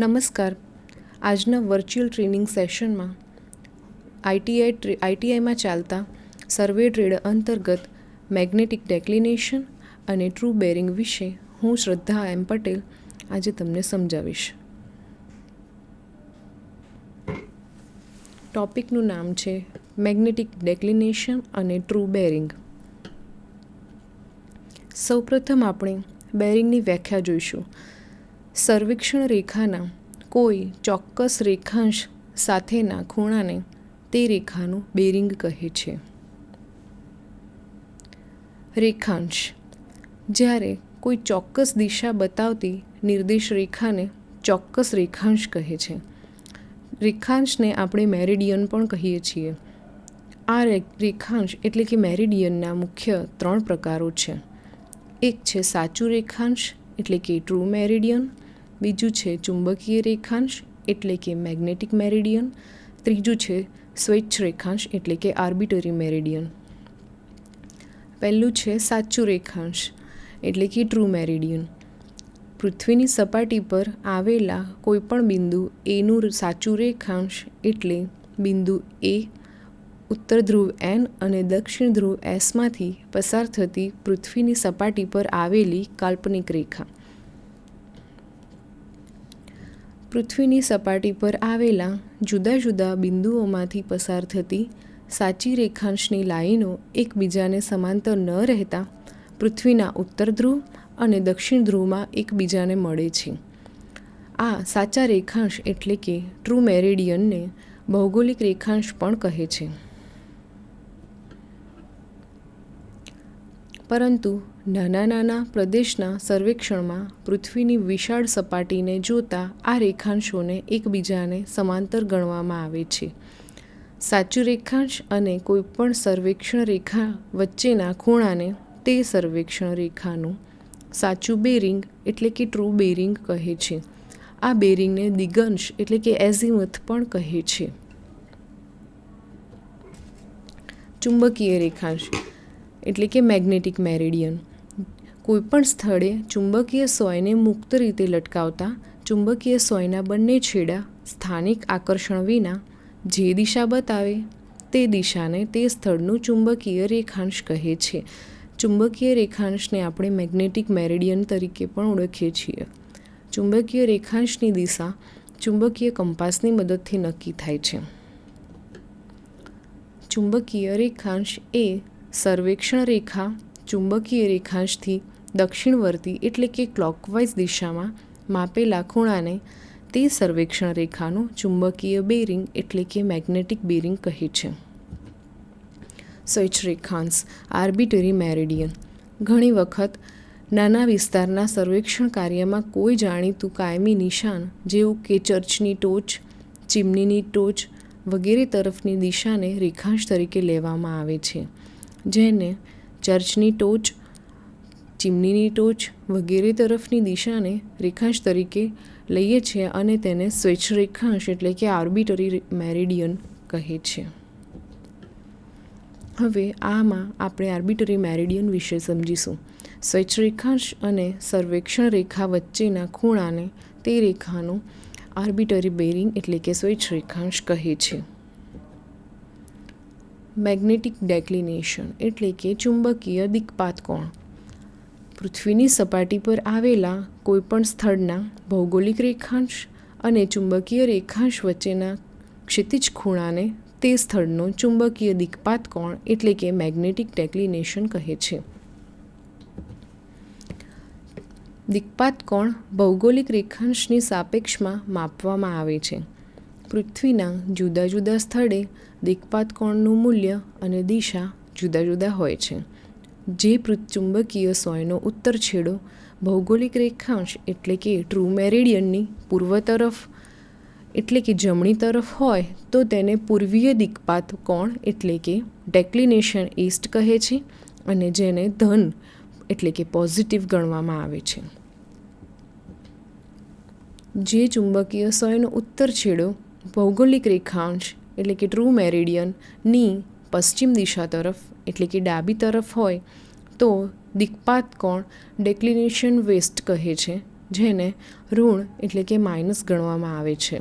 નમસ્કાર. આજના virtual training સેશનમાં આઈટીઆઈ આઈટીઆઈમાં ચાલતા સર્વે ટ્રેડ અંતર્ગત મેગ્નેટિક ડેક્લિનેશન અને ટ્રુ બેરિંગ વિશે હું શ્રદ્ધા એમ પટેલ આજે તમને સમજાવીશ. ટોપિકનું નામ છે મેગ્નેટિક ડેક્લિનેશન અને ટ્રુ બેરિંગ સૌપ્રથમ આપણે બેરિંગની વ્યાખ્યા જોઈશું. સર્વેક્ષણ રેખાના કોઈ ચોક્કસ રેખાંશ સાથેના ખૂણાને તે રેખાનું બેરિંગ કહે છે. રેખાંશ. જ્યારે કોઈ ચોક્કસ દિશા બતાવતી નિર્દેશ રેખાને ચોક્કસ રેખાંશ કહે છે. રેખાંશને આપણે મેરિડિયન પણ કહીએ છીએ. આ રેખાંશ એટલે કે મેરિડિયનના મુખ્ય ત્રણ પ્રકારો છે. એક છે સાચું રેખાંશ એટલે કે ટ્રુ મેરિડિયન બીજું છે ચુંબકીય રેખાંશ એટલે કે મેગ્નેટિક મેરિડિયન ત્રીજું છે સ્વેચ્છ રેખાંશ એટલે કે આર્બિટરી મેરિડિયન પહેલું છે સાચું રેખાંશ એટલે કે ટ્રુ મેરિડિયન પૃથ્વીની સપાટી પર આવેલા કોઈપણ બિંદુ એનું સાચું રેખાંશ એટલે બિંદુ એ ઉત્તર ધ્રુવ એન અને દક્ષિણ ધ્રુવ એસમાંથી પસાર થતી પૃથ્વીની સપાટી પર આવેલી કાલ્પનિક રેખા. પૃથ્વીની સપાટી પર આવેલા જુદા જુદા બિંદુઓમાંથી પસાર થતી સાચી રેખાંશની લાઈનો એકબીજાને સમાંતર ન રહેતા પૃથ્વીના ઉત્તર ધ્રુવ અને દક્ષિણ ધ્રુવમાં એકબીજાને મળે છે. આ સાચા રેખાંશ એટલે કે ટ્રુ મેરેડિયનને ભૌગોલિક રેખાંશ પણ કહે છે. પરંતુ નાના નાના પ્રદેશના સર્વેક્ષણમાં પૃથ્વીની વિશાળ સપાટીને જોતા આ રેખાંશોને એકબીજાને સમાંતર ગણવામાં આવે છે. સાચું રેખાંશ અને કોઈપણ સર્વેક્ષણ રેખા વચ્ચેના ખૂણાને તે સર્વેક્ષણ રેખાનું સાચું બેરિંગ એટલે કે ટ્રુ બેરિંગ કહે છે. આ બેરિંગને દિગંશ એટલે કે એઝિમથ પણ કહે છે. ચુંબકીય રેખાંશ એટલે કે મેગ્નેટિક મેરેડિયન. કોઈપણ સ્થળે ચુંબકીય સોયને મુક્ત રીતે લટકાવતા, ચુંબકીય સોયના બંને છેડા સ્થાનિક આકર્ષણ વિના જે દિશા બતાવે, તે દિશાને તે સ્થળનું ચુંબકીય રેખાંશ કહે છે. ચુંબકીય રેખાંશને આપણે મેગ્નેટિક મેરેડિયન તરીકે પણ ઓળખીએ છીએ. ચુંબકીય રેખાંશની દિશા ચુંબકીય કંપાસની મદદથી નક્કી થાય છે. ચુંબકીય રેખાંશ એ સર્વેક્ષણ રેખા, ચુંબકીય રેખાંશથી દક્ષિણવર્તી એટલે કે ક્લોકવાઇઝ દિશામાં માપેલા ખૂણાને તે સર્વેક્ષણ રેખાનું ચુંબકીય બેરિંગ એટલે કે મેગ્નેટિક બેરિંગ કહે છે. સ્વચ્છ રેખાંશ આર્બિટરી મેરેડિયન ઘણી વખત નાના વિસ્તારના સર્વેક્ષણ કાર્યમાં કોઈ જાણીતું કાયમી નિશાન જેવું કે ચર્ચની ટોચ, ચીમનીની ટોચ વગેરે તરફની દિશાને રેખાંશ તરીકે લેવામાં આવે છે. જેને ચર્ચની ટોચ, ચીમનીની ટોચ વગેરે તરફની દિશાને રેખાંશ તરીકે લઈએ છીએ અને તેને સ્વેચ્છ રેખાંશ એટલે કે આર્બિટરી મેરિડિયન કહે છે. હવે આમાં આપણે આર્બિટરી મેરિડિયન વિશે સમજીશું. સ્વેચ્છ રેખાંશ અને સર્વેક્ષણ રેખા વચ્ચેના ખૂણાને તે રેખાનું આર્બિટરી બેરિંગ એટલે કે સ્વેચ્છ રેખાંશ કહે છે. મેગ્નેટિક ડેક્લિનેશન એટલે કે ચુંબકીય દિક્પાત કોણ પૃથ્વીની સપાટી પર આવેલા કોઈપણ સ્થળના ભૌગોલિક રેખાંશ અને ચુંબકીય રેખાંશ વચ્ચેના ક્ષિતિજ ખૂણાને તે સ્થળનો ચુંબકીય દિક્પાત કોણ એટલે કે મેગ્નેટિક ડેક્લિનેશન કહે છે. દિક્પાત કોણ ભૌગોલિક રેખાંશની સાપેક્ષમાં માપવામાં આવે છે. પૃથ્વીના જુદા જુદા સ્થળે દિક્પાત કોણનું મૂલ્ય અને દિશા જુદા જુદા હોય છે. જે ચુંબકીય સોયનો ઉત્તર છેડો ભૌગોલિક રેખાંશ એટલે કે ટ્રુ મેરેડિયનની પૂર્વ તરફ એટલે કે જમણી તરફ હોય તો તેને પૂર્વીય દિક્પાત કોણ એટલે કે ડેક્લિનેશન ઈસ્ટ કહે છે અને જેને ધન એટલે કે પોઝિટિવ ગણવામાં આવે છે. જે ચુંબકીય સોયનો ઉત્તર છેડો ભૌગોલિક રેખાંશ, એટલે કે ટ્રુ મેરિડિયનની પશ્ચિમ દિશા તરફ, એટલે કે ડાબી તરફ હોય, તો દિક્પાત કોણ ડેક્લિનેશન વેસ્ટ કહે છે, જેને ઋણ, એટલે કે માઇનસ ગણવામાં આવે છે.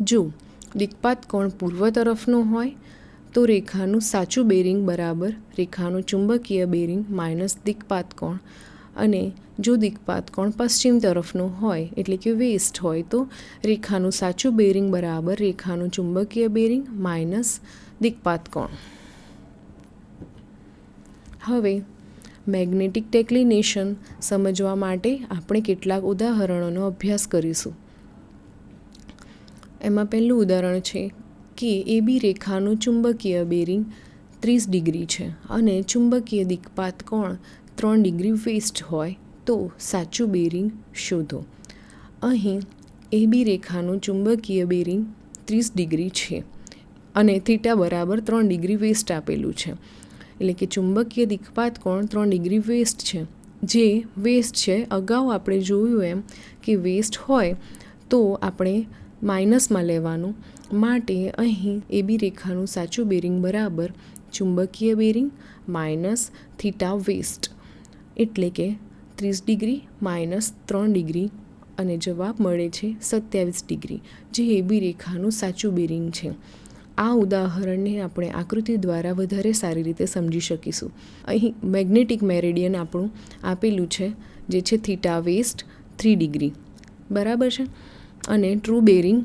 જો દિક્પાત કોણ પૂર્વ તરફનો હોય, તો રેખાનું સાચું બેરિંગ બરાબર, રેખાનું ચુંબકીય બેરિંગ માઇનસ દિક્પાત કોણ અને જો દિક્પાત કોણ પશ્ચિમ તરફનું હોય, એટલે કે વેસ્ટ હોય, તો રેખાનું સાચું બેરિંગ બરાબર, રેખાનું ચુંબકીય બેરિંગ માઇનસ દિક્પાત કોણ. હવે મેગ્નેટિક ટેક્લિનેશન સમજવા માટે આપણે કેટલાક ઉદાહરણોનો અભ્યાસ કરીશું. એમાં પહેલું ઉદાહરણ છે કે એ બી રેખાનું ચુંબકીય બેરિંગ ત્રીસ ડિગ્રી છે અને ચુંબકીય દિક્પાત કોણ ત્રણ ડિગ્રી વેસ્ટ હોય તો સાચું બેરિંગ શોધો. અહીં એ બી રેખાનું ચુંબકીય બેરિંગ ત્રીસ ડિગ્રી છે અને થીટા બરાબર ત્રણ ડિગ્રી વેસ્ટ આપેલું છે. એટલે કે ચુંબકીય દિક્પાત કોણ? ત્રણ ડિગ્રી વેસ્ટ છે. જે વેસ્ટ છે, અગાઉ આપણે જોયું એમ કે વેસ્ટ હોય તો આપણે માઇનસમાં લેવાનું. માટે અહીં એ બી રેખાનું સાચું બેરિંગ બરાબર ચુંબકીય બેરિંગ માઇનસ થીટા વેસ્ટ. એટલે કે ત્રીસ ડિગ્રી માઇનસ ત્રણ ડિગ્રી અને જવાબ મળે છે સત્યાવીસ ડિગ્રી, જે એ બી રેખાનું સાચું બેરિંગ છે. આ ઉદાહરણને આપણે આકૃતિ દ્વારા વધારે સારી રીતે સમજી શકીશું. અહીં મેગ્નેટિક મેરેડિયન આપણું આપેલું છે, જે છે થીટા વેસ્ટ થ્રી ડિગ્રી. બરાબર છે? અને ટ્રુ બેરિંગ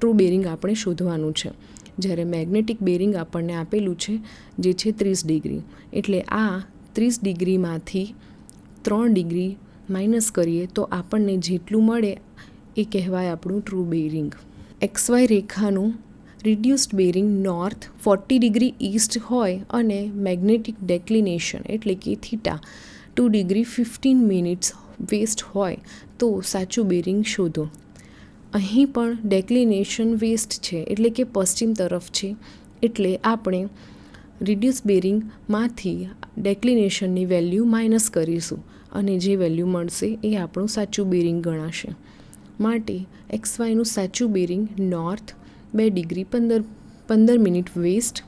ટ્રુ બેરિંગ આપણે શોધવાનું છે. જ્યારે મેગ્નેટિક બેરિંગ આપણને આપેલું છે, જે છે ત્રીસ ડિગ્રી. એટલે આ ત્રીસ ડિગ્રીમાંથી ત્રણ ડિગ્રી માઇનસ કરીએ તો આપણને જેટલું મળે એ કહેવાય આપણું true bearing x y રેખાનું reduced bearing north forty degree east હોય અને મેગ્નેટિક ડેક્લિનેશન એટલે કે theta two degree fifteen minutes west હોય તો સાચું બેરિંગ શોધો. અહીં પણ ડેક્લિનેશન વેસ્ટ છે એટલે કે પશ્ચિમ તરફ છે એટલે આપણે રિડ્યુસ બેરિંગમાંથી ડેક્લિનેશનની વેલ્યુ માઇનસ કરીશું અને જે વેલ્યુ મળશે એ આપણું સાચું બેરિંગ ગણાશે. માટે એક્સ વાયનું સાચું બેરિંગ નોર્થ બે ડિગ્રી પંદર પંદર મિનિટ વેસ્ટ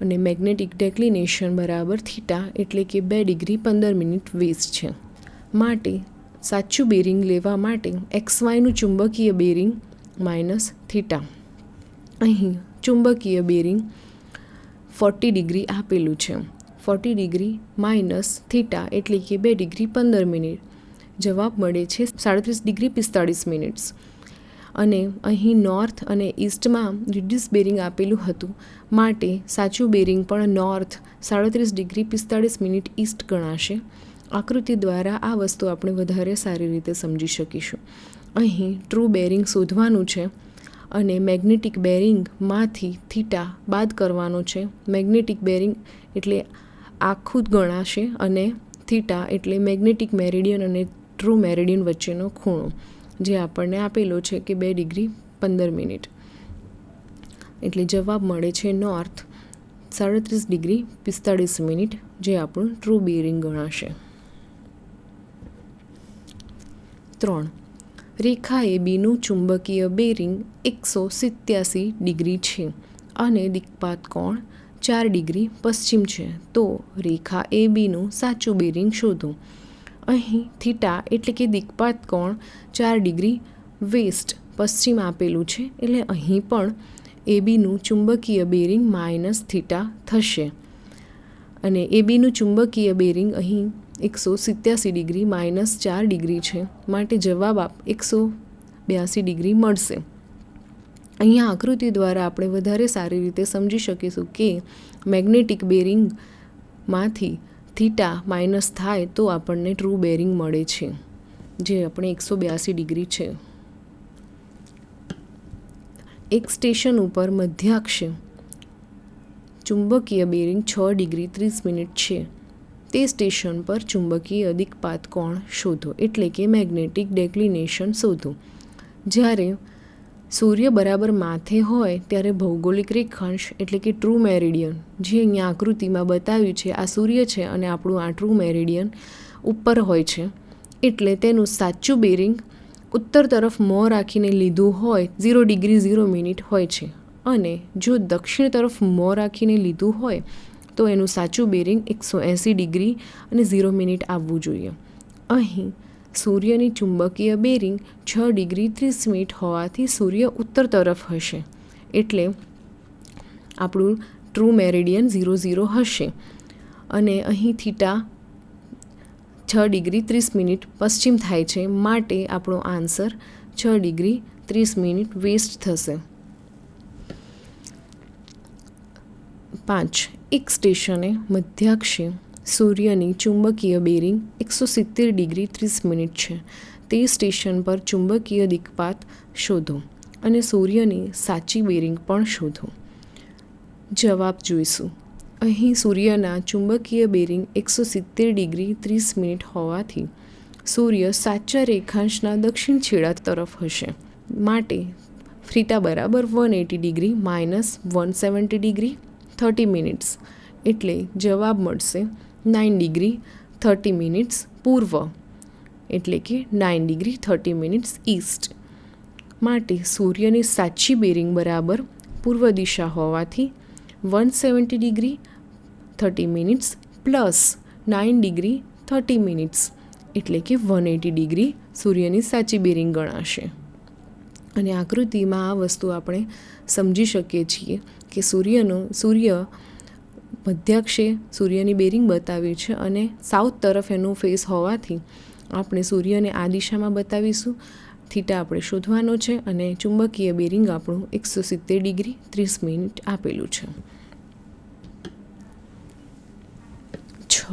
અને મેગ્નેટિક ડેક્લિનેશન બરાબર થીટા એટલે કે બે ડિગ્રી પંદર મિનિટ વેસ્ટ છે. માટે સાચું બેરિંગ લેવા માટે એક્સ વાયનું ચુંબકીય બેરિંગ માઇનસ થીટા અહીં ચુંબકીય બેરિંગ ફોર્ટી ડિગ્રી આપેલું છે. ફોર્ટી ડિગ્રી માઇનસ થીટા એટલે કે બે ડિગ્રી પંદર મિનિટ. જવાબ મળે છે સાડત્રીસ ડિગ્રી પિસ્તાળીસ મિનિટ્સ. અને અહીં નોર્થ અને ઈસ્ટમાં રિડ્યુસ બેરિંગ આપેલું હતું. માટે સાચું બેરિંગ પણ નોર્થ સાડત્રીસ ડિગ્રી પિસ્તાળીસ મિનિટ ઈસ્ટ ગણાશે. આકૃતિ દ્વારા આ વસ્તુ આપણે વધારે સારી રીતે સમજી શકીશું. અહીં ટ્રુ બેરિંગ શોધવાનું છે અને મેગ્નેટિક બેરિંગમાંથી થીટા બાદ કરવાનો છે. મેગ્નેટિક બેરિંગ એટલે આખું જ ગણાશે અને થીટા એટલે મેગ્નેટિક મેરિડિયન અને ટ્રુ મેરિડિયન વચ્ચેનો ખૂણો, જે આપણને આપેલો છે કે બે ડિગ્રી પંદર મિનિટ. એટલે જવાબ મળે છે નોર્થ સાડત્રીસ ડિગ્રી પિસ્તાળીસ મિનિટ, જે આપણું ટ્રુ બેરિંગ ગણાશે. ત્રણ, રેખા એ બીનું ચુંબકીય બેરિંગ એકસો સિત્યાસી ડિગ્રી છે. અને દિક્પાત કોણ? ચાર ડિગ્રી પશ્ચિમ છે. તો રેખા એ બીનું સાચું બેરિંગ શોધો. અહીં થીટા એટલે કે દિક્પાત કોણ ચાર ડિગ્રી વેસ્ટ પશ્ચિમ આપેલું છે. એટલે અહીં પણ એ બીનું ચુંબકીય બેરિંગ માઇનસ થીટા થશે. અને એ બીનું ચુંબકીય બેરિંગ અહીં એકસો સિત્યાસી ડિગ્રી માઇનસ ચાર ડિગ્રી છે. માટે જવાબ આપ એકસો બ્યાસી ડિગ્રી મળશે. અહીંયા આકૃતિ દ્વારા આપણે વધારે સારી રીતે સમજી શકીશું કે મેગ્નેટિક બેરિંગમાંથી થીટા માઇનસ થાય તો આપણને ટ્રુ બેરિંગ મળે છે, જે આપણે એકસો બ્યાસી ડિગ્રી છે. એક સ્ટેશન ઉપર મધ્યાક્ષ ચુંબકીય બેરિંગ છ ડિગ્રી ત્રીસ મિનિટ છે. તે સ્ટેશન પર ચુંબકીય અધિકપાત કોણ શોધો? એટલે કે મેગ્નેટિક ડેક્લિનેશન શોધો. જ્યારે સૂર્ય બરાબર માથે હોય ત્યારે ભૌગોલિક રેખાંશ એટલે કે ટ્રુ મેરિડિયન જે અહીંયા આકૃતિમાં બતાવ્યું છે, આ સૂર્ય છે અને આપણું આ ટ્રુ મેરિડિયન ઉપર હોય છે. એટલે તેનું સાચું બેરિંગ ઉત્તર તરફ મોં રાખીને લીધું હોય ઝીરો ડિગ્રી ઝીરો મિનિટ હોય છે. અને જો દક્ષિણ તરફ મોં રાખીને લીધું હોય, તો એનું સાચું બેરિંગ એકસો એંસી ડિગ્રી અને ઝીરો મિનિટ આવવું જોઈએ. અહીં સૂર્યની ચુંબકીય બેરિંગ છ ડિગ્રી ત્રીસ મિનિટ હોવાથી સૂર્ય ઉત્તર તરફ હશે. એટલે આપણું ટ્રુ મેરિડિયન ઝીરો ઝીરો હશે. અને અહીં થીટા છ ડિગ્રી ત્રીસ મિનિટ પશ્ચિમ થાય છે, માટે આપણો આન્સર છ ડિગ્રી ત્રીસ મિનિટ વેસ્ટ થશે. પાંચ, એક સ્ટેશને મધ્યાક્ષે સૂર્યની ચુંબકીય બેરિંગ એકસો સિત્તેર ડિગ્રી ત્રીસ મિનિટ છે. તે સ્ટેશન પર ચુંબકીય દિક્પાત શોધો અને સૂર્યની સાચી બેરિંગ પણ શોધો. જવાબ જોઈશું. અહીં સૂર્યના ચુંબકીય બેરિંગ એકસો સિત્તેર ડિગ્રી ત્રીસ મિનિટ હોવાથી સૂર્ય સાચા રેખાંશના દક્ષિણ છેડા તરફ હશે માટે ફ્રીટા બરાબર one eighty degree minus one seventy degree thirty minutes. એટલે જવાબ મળશે નાઇન ડિગ્રી થર્ટી મિનિટ્સ પૂર્વ. એટલે કે nine degree thirty minutes east માટે સૂર્યની સાચી બેરિંગ બરાબર પૂર્વ દિશા હોવાથી one seventy degree thirty minutes plus nine degree thirty minutes એટલે કે વન એટી ડિગ્રી સૂર્યની સાચી બેરિંગ ગણાશે. અને આકૃતિમાં આ વસ્તુ આપણે સમજી શકીએ છીએ કે સૂર્યનો, સૂર્ય મધ્યાક્ષે સૂર્યની બેરિંગ બતાવી છે અને સાઉથ તરફ એનું ફેસ હોવાથી આપણે સૂર્યને આ દિશામાં બતાવીશું. થીટા આપણે શોધવાનો છે અને ચુંબકીય બેરિંગ આપણું એકસો સિત્તેર ડિગ્રી ત્રીસ મિનિટ આપેલું છે. છ.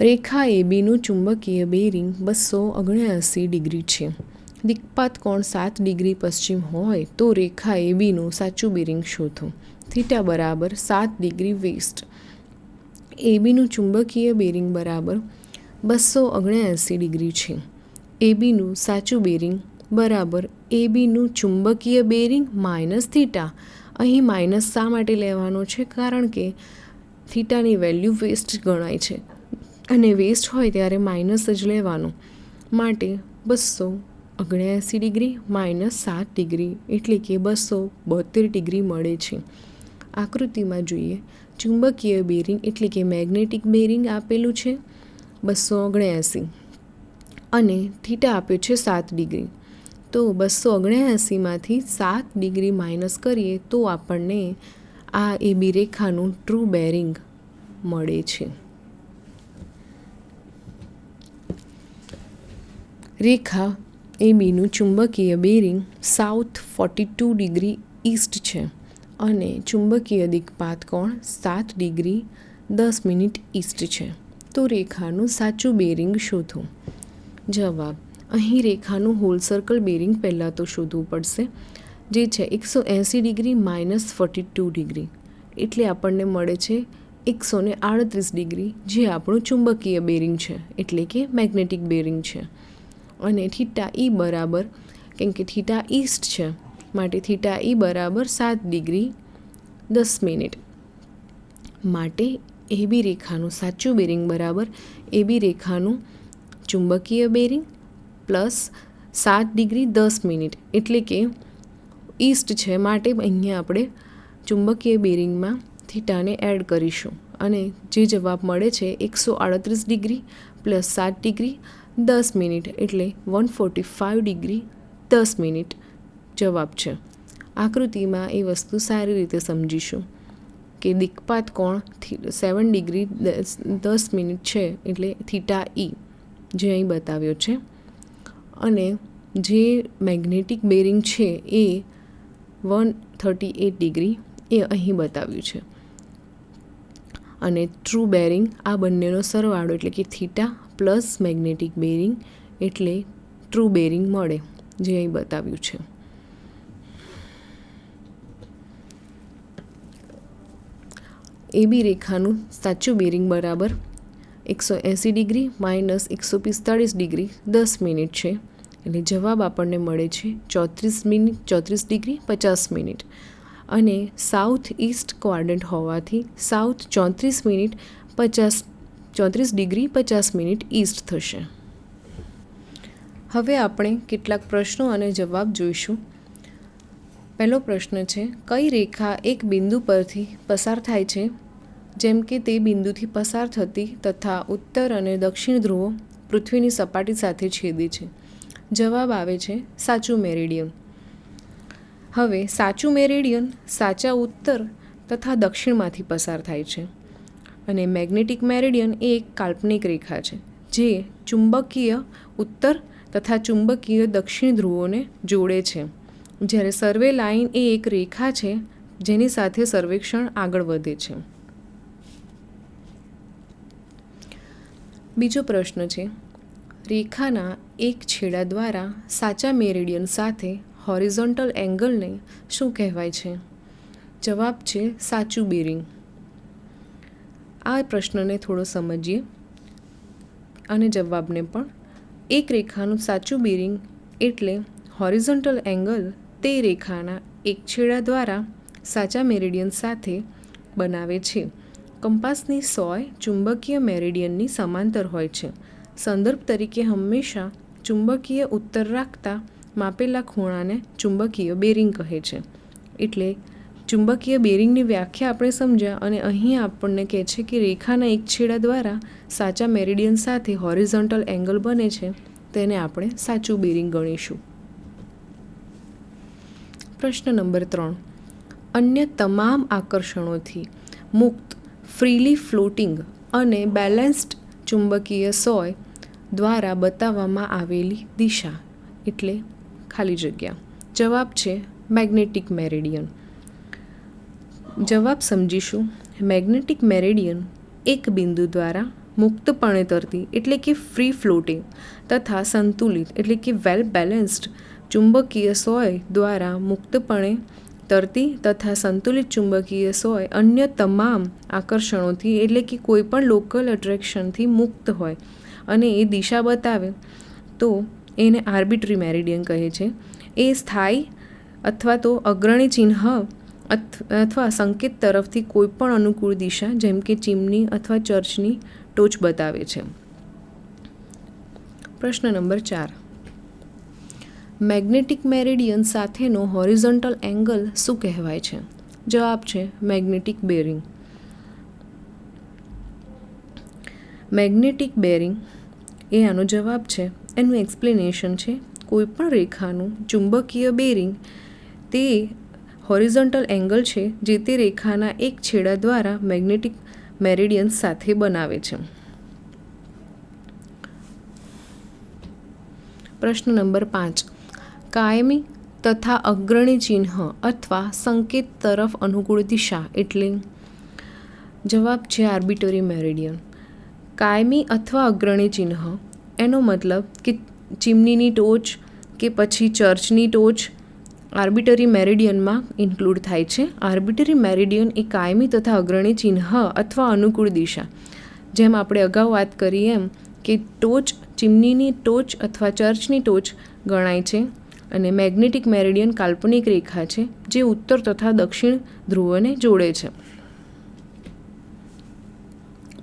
રેખા એ બીનું ચુંબકીય બેરિંગ બસો ઓગણ્યાસી ડિગ્રી છે. દિક્પાત કોણ સાત ડિગ્રી પશ્ચિમ હોય તો રેખા એ બીનું સાચું બેરિંગ શોધો. થીટા બરાબર સાત ડિગ્રી વેસ્ટ. એબીનું ચુંબકીય બેરિંગ બરાબર બસો ઓગણએંસી ડિગ્રી છે. એબીનું સાચું બેરિંગ બરાબર એબીનું ચુંબકીય બેરિંગ માઇનસ થીટા. અહીં માઇનસ શા માટે લેવાનો છે? કારણ કે થીટાની વેલ્યુ વેસ્ટ ગણાય છે. અને વેસ્ટ હોય ત્યારે માઇનસ જ લેવાનું. માટે બસો ઓગણએંસી ડિગ્રી માઇનસ સાત ડિગ્રી એટલે કે બસો બોતેર ડિગ્રી મળે છે. આકૃતિમાં જોઈએ, ચુંબકીય બેરિંગ એટલે કે મેગ્નેટિક બેરિંગ આપેલું છે બસો ઓગણ્યાસી. અને થીટા આપ્યો છે સાત ડિગ્રી. તો બસો ઓગણ્યાસીમાંથી સાત ડિગ્રી માઇનસ કરીએ તો આપણને આ એબી રેખાનું ટ્રુ બેરિંગ મળે છે. રેખા એબીનું ચુંબકીય bearing south forty two degree east છે. અને ચુંબકીય દિક્પાત કોણ સાત ડિગ્રી દસ મિનિટ ઈસ્ટ છે. તો રેખાનું સાચું બેરિંગ શોધો. જવાબ, અહીં રેખાનું હોલ સર્કલ બેરિંગ પહેલાં તો શોધવું પડશે, જે છે એકસો એંસી degree minus forty two degree. એટલે આપણને મળે છે એકસો ને આડત્રીસ ડિગ્રી, જે આપણું ચુંબકીય બેરિંગ છે, એટલે કે મેગ્નેટિક બેરિંગ છે. અને થીટા ઈ બરાબર, કેમ કે થીટા ઈસ્ટ છે માટે થીટા ઈ બરાબર સાત ડિગ્રી દસ મિનિટ. માટે એબી રેખાનું સાચું બેરિંગ બરાબર એબી રેખાનું ચુંબકીય બેરિંગ પ્લસ સાત ડિગ્રી દસ મિનિટ. એટલે કે ઈસ્ટ છે, માટે અહીંયા આપણે ચુંબકીય બેરિંગમાં થીટાને એડ કરીશું. અને જે જવાબ મળે છે, એકસો આડત્રીસ ડિગ્રી પ્લસ સાત ડિગ્રી દસ મિનિટ. એટલે વન ફોર્ટી ફાઇવ ડિગ્રી દસ મિનિટ. જવાબ છે. આકૃતિમાં એ વસ્તુ સારી રીતે સમજીશું કે દિક્પાત કોણ સેવન ડિગ્રી દસ મિનિટ છે એટલે થીટા ઈ જે અહીં બતાવ્યો છે. અને જે મેગ્નેટિક બેરિંગ છે એ વન થર્ટી એટ ડિગ્રી એ અહીં બતાવ્યું છે. અને ટ્રુ બેરિંગ આ બંનેનો સરવાળો એટલે કે થીટા પ્લસ મેગ્નેટિક બેરિંગ એટલે ટ્રુ બેરિંગ મળે, જે અહીં બતાવ્યું છે. એબી રેખાનું સાચું બેરિંગ બરાબર. એકસો એંસી ડિગ્રી માઇનસ એકસો પિસ્તાળીસ ડિગ્રી દસ મિનિટ છે. એટલે જવાબ આપણને મળે છે ચોત્રીસ મિનિટ ચોત્રીસ ડિગ્રી પચાસ મિનિટ. અને સાઉથ ઇસ્ટ ક્વાડ્રન્ટ હોવાથી સાઉથ ચોત્રીસ મિનિટ પચાસ, ચોત્રીસ ડિગ્રી પચાસ મિનિટ ઈસ્ટ થશે. હવે આપણે કેટલાક પ્રશ્નો અને જવાબ જોઈશું. પહેલો પ્રશ્ન છે, કઈ રેખા એક બિંદુ પરથી પસાર થાય છે? જેમ કે તે બિંદુથી પસાર થતી તથા ઉત્તર અને દક્ષિણ ધ્રુવો પૃથ્વીની સપાટી સાથે છેદે છે. જવાબ આવે છે સાચું મેરેડિયન. હવે સાચું મેરેડિયન સાચા ઉત્તર તથા દક્ષિણમાંથી પસાર થાય છે. અને મેગ્નેટિક મેરેડિયન એ એક કાલ્પનિક રેખા છે, જે ચુંબકીય ઉત્તર તથા ચુંબકીય દક્ષિણ ધ્રુવોને જોડે છે. જ્યારે સર્વે લાઇન એ એક રેખા છે, જેની સાથે સર્વેક્ષણ આગળ વધે છે. બીજો પ્રશ્ન છે. રેખાના એક છેડા દ્વારા સાચા મેરેડિયન સાથે હોરિઝોન્ટલ એંગલને શું કહેવાય છે? જવાબ છે સાચું બેરિંગ. આ પ્રશ્નને થોડો સમજીએ. અને જવાબને પણ. એક રેખાનું સાચું બેરિંગ એટલે હોરિઝોન્ટલ એંગલ તે રેખાના એક છેડા દ્વારા સાચા મેરેડિયન સાથે બનાવે છે. કંપાસની સોય ચુંબકીય મેરેડિયનની સમાંતર હોય છે. સંદર્ભ તરીકે હંમેશા ચુંબકીય ઉત્તર રાખતા માપેલા ખૂણાને ચુંબકીય બેરિંગ કહે છે. એટલે ચુંબકીય બેરિંગની વ્યાખ્યા આપણે સમજ્યા અને અહીં આપણને કહે છે કે રેખાના એક છેડા દ્વારા સાચા મેરેડિયન સાથે હોરિઝોન્ટલ એંગલ બને છે, તેને આપણે સાચું બેરિંગ ગણીશું. પ્રશ્ન નંબર ત્રણ. અન્ય તમામ આકર્ષણોથી મુક્ત ફ્રીલી ફ્લોટિંગ અને બેલેન્સ્ડ ચુંબકીય સોય દ્વારા બતાવવામાં આવેલી દિશા, એટલે ખાલી જગ્યા. જવાબ છે મેગ્નેટિક મેરેડિયન. જવાબ સમજીશું. મેગ્નેટિક મેરેડિયન એક બિંદુ દ્વારા મુક્તપણે તરતી, એટલે કે ફ્રી ફ્લોટિંગ, તથા સંતુલિત, એટલે કે વેલ બેલેન્સ્ડ ચુંબકીય સોય દ્વારા મુક્તપણે તરતી તથા સંતુલિત ચુંબકીય સોય અન્ય તમામ આકર્ષણોથી એટલે કે કોઈપણ લોકલ અટ્રેક્શનથી મુક્ત હોય. અને એ દિશા બતાવે તો એને આર્બિટ્રી મેરિડિયન કહે છે. એ સ્થાયી અથવા તો અગ્રણી ચિહ્ન અથવા સંકેત તરફથી કોઈપણ અનુકૂળ દિશા, જેમ કે ચીમની અથવા ચર્ચની ટોચ બતાવે છે. પ્રશ્ન નંબર ચાર. મેગ્નેટિક મેરેડિયન સાથેનો હોરિઝોન્ટલ એંગલ શું કહેવાય છે? જવાબ છે મેગ્નેટિક બેરિંગ. મેગ્નેટિક બેરિંગ એ આનો જવાબ છે, એનું એક્સપ્લેનેશન છે, કોઈપણ રેખાનું ચુંબકીય બેરિંગ. તે હોરિઝોન્ટલ એંગલ છે જે તે રેખાના એક છેડા દ્વારા મેગ્નેટિક મેરેડિયન્સ સાથે બનાવે છે. પ્રશ્ન નંબર પાંચ. કાયમી તથા અગ્રણી ચિહ્ન અથવા સંકેત તરફ અનુકૂળ દિશા એટલે જવાબ છે આર્બિટરી મેરેડિયન કાયમી અથવા અગ્રણી ચિહ્ન એનો મતલબ કે ચીમનીની ટોચ કે પછી ચર્ચની ટોચ આર્બિટરી મેરેડિયનમાં ઇન્ક્લુડ થાય છે. આર્બિટરી મેરેડિયન એ કાયમી તથા અગ્રણી ચિહ્ન અથવા અનુકૂળ દિશા. જેમ આપણે અગાઉ વાત કરી એમ કે ટોચ ચીમનીની ટોચ અથવા ચર્ચની ટોચ ગણાય છે. અને મેગ્નેટિક મેરેડિયન કાલ્પનિક રેખા છે, જે ઉત્તર તથા દક્ષિણ ધ્રુવને જોડે છે.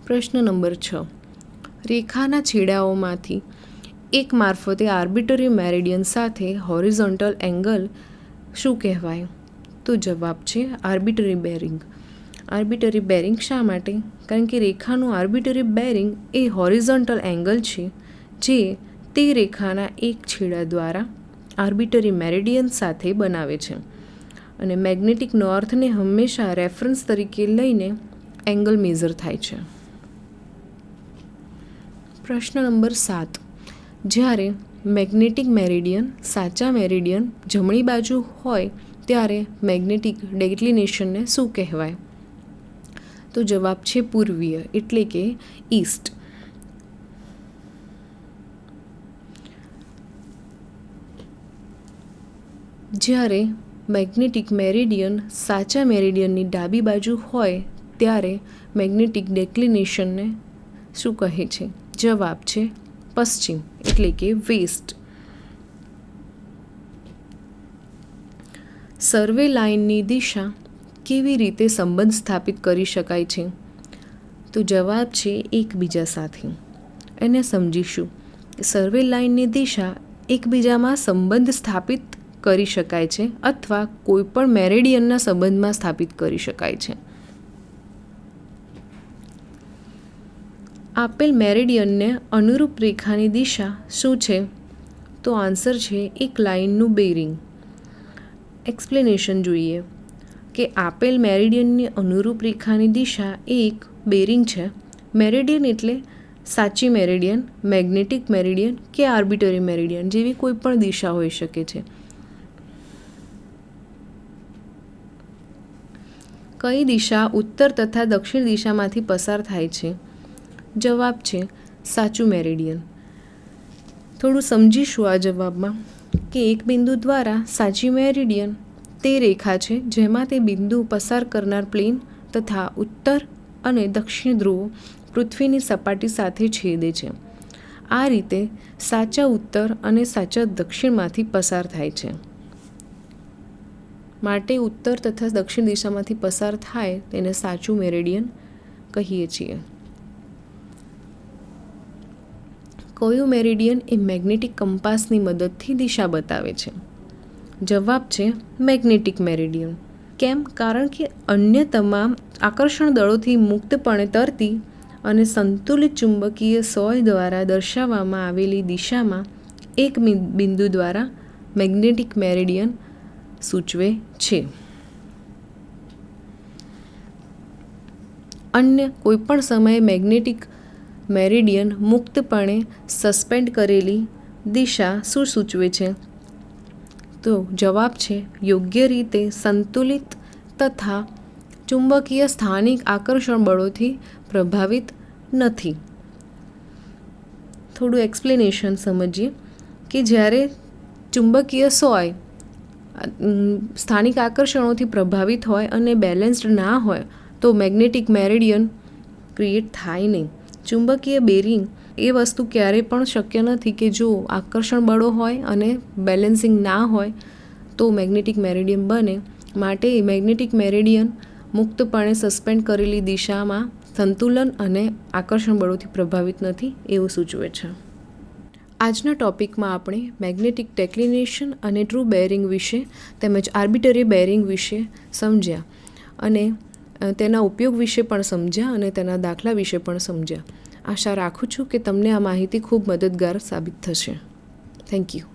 પ્રશ્ન નંબર છ. રેખાના છેડાઓમાંથી એક મારફતે આર્બિટરી મેરેડિયન સાથે હોરિઝોન્ટલ એંગલ શું કહેવાય? તો જવાબ છે આર્બિટરી બેરિંગ. આર્બિટરી બેરિંગ શા માટે? કારણ કે રેખાનું આર્બિટરી બેરિંગ એ હોરિઝોન્ટલ એંગલ છે, જે તે રેખાના એક છેડા દ્વારા આર્બિટરી મેરેડિયન સાથે બનાવે છે. અને મેગ્નેટિક નોર્થને હંમેશા રેફરન્સ તરીકે લઈને એંગલ મેઝર થાય છે. પ્રશ્ન નંબર સાત. જ્યારે મેગ્નેટિક મેરેડિયન સાચા મેરેડિયન જમણી બાજુ હોય, ત્યારે મેગ્નેટિક ડેક્લિનેશનને શું કહેવાય? તો જવાબ છે પૂર્વીય, એટલે કે ઈસ્ટ. જ્યારે મેગ્નેટિક મેરેડિયન સાચા મેરેડિયનની ડાબી બાજુ હોય ત્યારે મેગ્નેટિક ડેક્લિનેશનને શું કહે છે? જવાબ છે પશ્ચિમ, એટલે કે વેસ્ટ. સર્વે લાઇનની દિશા કેવી રીતે સંબંધ સ્થાપિત કરી શકાય છે? તો જવાબ છે એકબીજા સાથે. એને સમજીશું. સર્વે લાઇનની દિશા એકબીજામાં સંબંધ સ્થાપિત કરી શકાય છે અથવા કોઈપણ મેરેડિયનના સંબંધમાં સ્થાપિત કરી શકાય છે. આપેલ મેરેડિયનને અનુરૂપ રેખાની દિશા શું છે? તો આન્સર છે એક લાઇનનું બેરિંગ. એક્સપ્લેનેશન જોઈએ. કે આપેલ મેરેડિયનની અનુરૂપ રેખાની દિશા એક બેરિંગ છે. મેરેડિયન એટલે સાચી મેરેડિયન, મેગ્નેટિક મેરેડિયન કે આર્બિટરી મેરેડિયન જેવી કોઈ પણ દિશા હોઈ શકે છે. કઈ દિશા ઉત્તર તથા દક્ષિણ દિશામાંથી પસાર થાય છે? જવાબ છે, સાચું મેરેડિયન. થોડું સમજીશું આ જવાબમાં કે એક બિંદુ દ્વારા સાચી મેરિડિયન તે રેખા છે જેમાં તે બિંદુ પસાર કરનાર પ્લેન તથા ઉત્તર અને દક્ષિણ ધ્રુવો પૃથ્વીની સપાટી સાથે છેદે છે. આ રીતે સાચા ઉત્તર અને સાચા દક્ષિણમાંથી પસાર થાય છે. માટે ઉત્તર તથા દક્ષિણ દિશામાંથી પસાર થાય તેને સાચું મેરેડિયન કહીએ છીએ. કયું મેરેડિયન એ મેગ્નેટિક કંપાસની મદદથી દિશા બતાવે છે? જવાબ છે મેગ્નેટિક મેરેડિયન. કેમ? કારણ કે અન્ય તમામ આકર્ષણ દળોથી મુક્તપણે તરતી અને સંતુલિત ચુંબકીય સોય દ્વારા દર્શાવવામાં આવેલી દિશામાં એક બિંદુ દ્વારા મેગ્નેટિક મેરેડિયન સૂચવે છે. અન્ય કોઈપણ સમયે મેગ્નેટિક મેરિડિયન મુક્તપણે સસ્પેન્ડ કરેલી દિશા શું સૂચવે છે? તો જવાબ છે, યોગ્ય રીતે સંતુલિત તથા ચુંબકીય સ્થાનિક આકર્ષણ બળોથી પ્રભાવિત નથી. થોડું એક્સપ્લેનેશન સમજીએ કે જ્યારે ચુંબકીય સોય સ્થાનિક આકર્ષણોથી પ્રભાવિત હોય અને બેલેન્સ્ડ ના હોય તો મેગ્નેટિક મેરેડિયન ક્રિએટ થાય નહીં. ચુંબકીય બેરિંગ એ વસ્તુ ક્યારેય પણ શક્ય નથી કે જો આકર્ષણ બળો હોય અને બેલેન્સિંગ ના હોય તો મેગ્નેટિક મેરેડિયન બને. માટે મેગ્નેટિક મેરેડિયન મુક્તપણે સસ્પેન્ડ કરેલી દિશામાં સંતુલન અને આકર્ષણ બળોથી પ્રભાવિત નથી એવું સૂચવે છે. આજના ટોપિકમાં આપણે મેગ્નેટિક ટેક્લિનેશન અને ટ્રુ બેરિંગ વિશે તેમજ આર્બિટરી બેરિંગ વિશે સમજ્યા અને તેના ઉપયોગ વિશે પણ સમજ્યા અને તેના દાખલા વિશે પણ સમજ્યા. આશા રાખું છું કે તમને આ માહિતી ખૂબ મદદગાર સાબિત થશે. Thank you